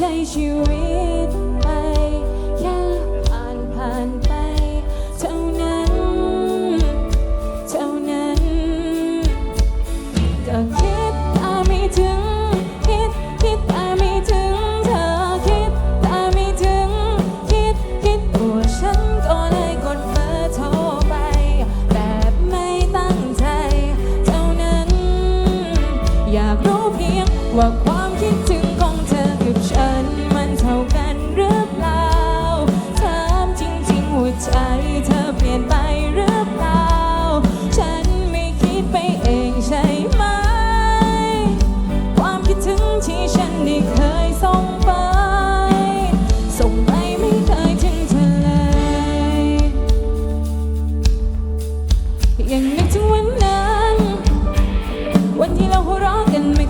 ช้ชีวิตไป แค่ผ่านผ่านไปเท่านั้น เท่านั้น ก็คิดแต่ไม่ถึง คิดคิดแต่ไม่ถึงเธอคิดแต่ไม่ถึง คิดคิดตัวฉันก็เลยกดเบอร์โทรไป แบบไม่ตั้งใจ เท่านั้น อยากรู้เพียงว่าความ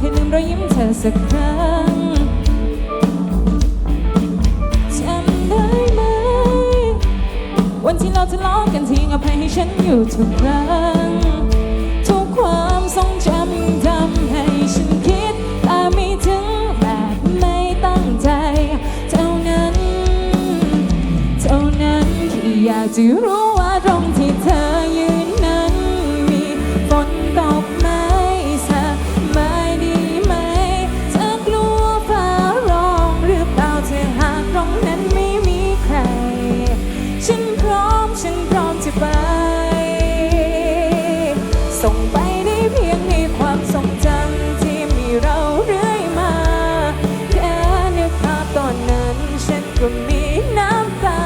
ะกันไม่เคยลืมรอยยิ้มเธอสักครั้งจำได้ไหม วันที่เราทะเลาะกันทิ้งอภัยให้ฉันอยู่ทุกครั้ง ทุกความทรงจำทำให้ฉันคิดแต่ไม่ถึงแบบไม่ตั้งใจ เท่านั้น เท่านั้นที่อยากจะรู้ว่าตรง ส่งไปได้เพียงในความทรงจำที่มีเราเรื่อยมา แค่นึกภาพตอนนั้น ฉันก็มีน้ำตา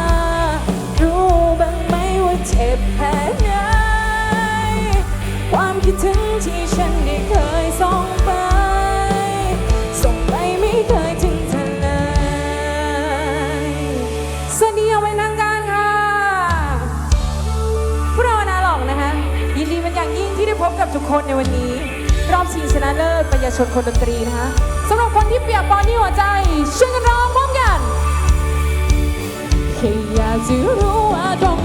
รู้บ้างไหมว่าเจ็บแค่ไหนความคิดถึงที่ ทุกคนในวันนี้ รอบชิงชนะเลิศปัญญาชนคนดนตรีนะคะสำหรับคนที่เปียกปอนที่หัวใจช่วยกันร้องพร้อมกันแค่อยากจะรู้ว่าตรง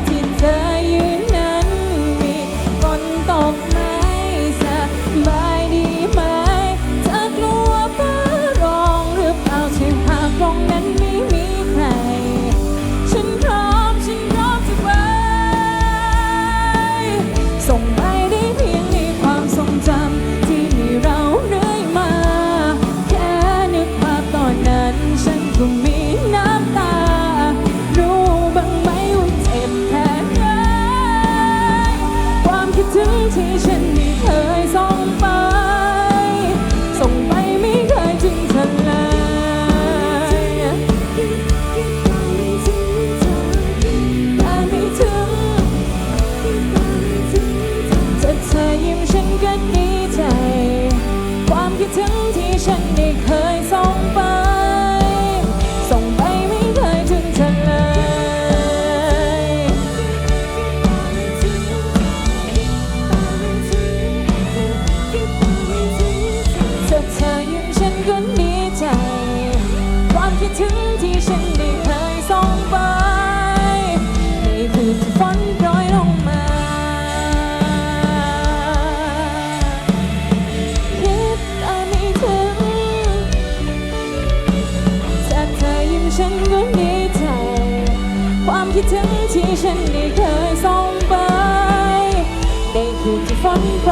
คิ ฝนโปรยลงมา คิดแต่ไม่ถึงถ้าเธอยิ้มฉันก็ดีใจ ความคิดถึงที่ฉันได้เคยส่งไปนี่คือที่ฝนโปร